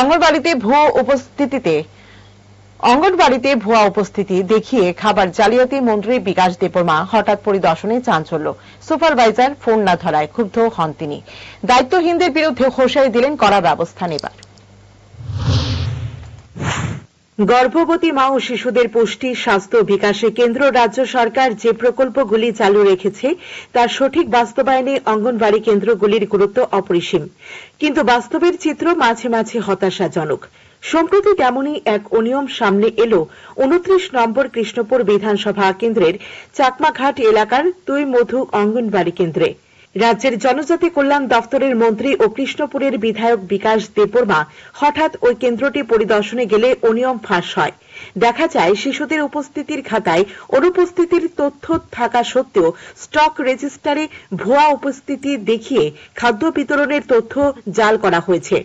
অঙ্গনবাড়িতে ভুয়া উপস্থিতিতে, অঙ্গনবাড়িতে ভুয়া উপস্থিতি দেখিয়ে খাবার জালিয়াতি মন্ত্রী বিকাশ দেববর্মা হঠাৎ পরিদর্শনে চাঞ্চল্য। সুপারভাইজার ফোন না ধরায় ক্ষুব্ধ হন তিনি। দায়িত্বহীনদের বিরুদ্ধে হোসাই দিলেন কড়া ব্যবস্থা নেবার। গর্ভবতী মা ও শিশুদের পুষ্টি, স্বাস্থ্য বিকাশে কেন্দ্র রাজ্য সরকার যে প্রকল্পগুলি চালু রেখেছে, তার সঠিক বাস্তবায়নে অঙ্গনবাড়ি কেন্দ্রগুলির গুরুত্ব অপরিসীম। কিন্তু বাস্তবের চিত্র মাঝে মাঝে হতাশাজনক। সম্প্রতি তেমনই এক অনিয়ম সামনে এলো উনত্রিশ নম্বর কৃষ্ণপুর বিধানসভা কেন্দ্রের চাকমাঘাট এলাকার তুই মধু অঙ্গনবাড়ি কেন্দ্রে। রাজ্যের জনজাতি কল্যাণ দপ্তরের মন্ত্রী ও কৃষ্ণপুরের বিধায়ক বিকাশ দেববর্মা হঠাৎ ওই কেন্দ্রটি পরিদর্শনে গেলে অনিয়ম ফাঁস হয়। দেখা যায়, শিশুদের উপস্থিতির খাতায় অনুপস্থিতির তথ্য থাকা সত্ত্বেও স্টক রেজিস্টারে ভুয়া উপস্থিতি দেখিয়ে খাদ্য বিতরণের তথ্য জাল করা হয়েছে।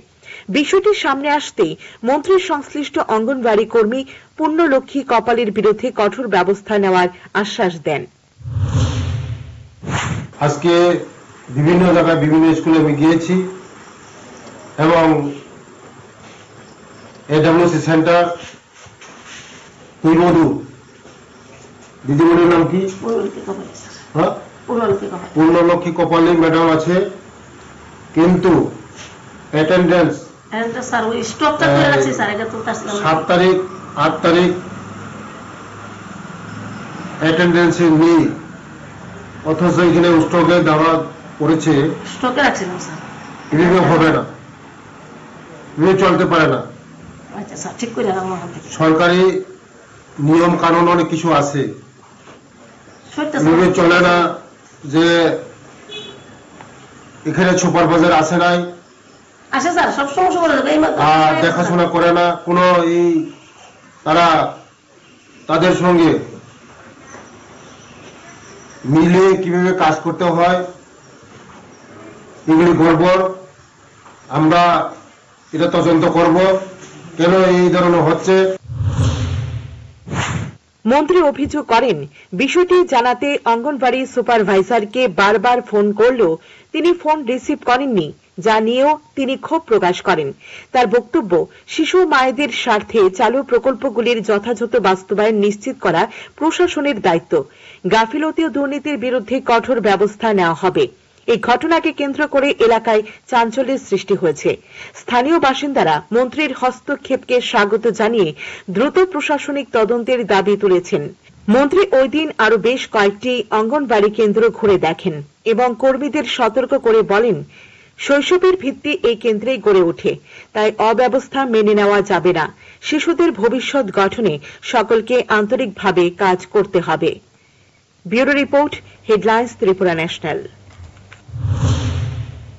বিষয়টি সামনে আসতেই মন্ত্রীর সংশ্লিষ্ট অঙ্গনবাড়ি কর্মী পুণ্যলক্ষ্মী কপালের বিরুদ্ধে কঠোর ব্যবস্থা নেওয়ার আশ্বাস দেন। আজকে বিভিন্ন জায়গায় বিভিন্ন স্কুলে আমি গিয়েছি এবং এডাব্লিউসি সেন্টার তুইমধু দিদিমণির নাম কি? হ্যাঁ? পূর্ণলক্ষ্মী কপালী। ম্যাডাম আছে কিন্তু অ্যাটেন্ডেন্স তার সাত তারিখ আট তারিখ অ্যাটেন্ডেন্সে নেই। অথচ এখানে স্টকে দেওয়া করেছে। স্টকে রাখছিলাম স্যার? এভাবে হবে না। এভাবে চলতে পারে না। আচ্ছা স্যার ঠিক করে রাখলাম ওখান থেকে সরকারি নিয়ম কানুন অনেক কিছু আছে। সত্যি এভাবে স্যার চলে না যে এখানে সুপার বাজার আসে নাই। আসে স্যার সব সমস্যা করে দেবে এই মাত্র আর দেখাশোনা করে না কোনো এই তারা তাদের সঙ্গে মিলে কীভাবে কাজ করতে হয়। এগুলি গড়বড় আমরা এটা তদন্ত করব, কেন এই ধরনের হচ্ছে? মন্ত্রী অভিযোগ করেন, বিষয়টি জানাতে অঙ্গনবাড়ি সুপারভাইজারকে বারবার ফোন করলেও তিনি ফোন রিসিভ করেননি, যা নিয়েও তিনি ক্ষোভ প্রকাশ করেন। তার বক্তব্য, শিশু মায়েদের স্বার্থে চালু প্রকল্পগুলির যথাযথ বাস্তবায়ন নিশ্চিত করা প্রশাসনের দায়িত্ব। গাফিলতি ও দুর্নীতির বিরুদ্ধে কঠোর ব্যবস্থা নেওয়া হবে। এই ঘটনাকে কেন্দ্র করে এলাকায় চাঞ্চল্যের সৃষ্টি হয়েছে। স্থানীয় বাসিন্দারা মন্ত্রীর হস্তক্ষেপকে স্বাগত জানিয়ে দ্রুত প্রশাসনিক তদন্তের দাবি তুলেছেন। মন্ত্রী ওই দিন আরও বেশ কয়েকটি অঙ্গনবাড়ি কেন্দ্র ঘুরে দেখেন এবং কর্মীদের সতর্ক করে বলেন, শৈশবের ভিত্তি এই কেন্দ্রেই গড়ে ওঠে, তাই অব্যবস্থা মেনে নেওয়া যাবে না। শিশুদের ভবিষ্যৎ গঠনে সকলকে আন্তরিকভাবে কাজ করতে হবে। Bureau report, headlines, Tripura national.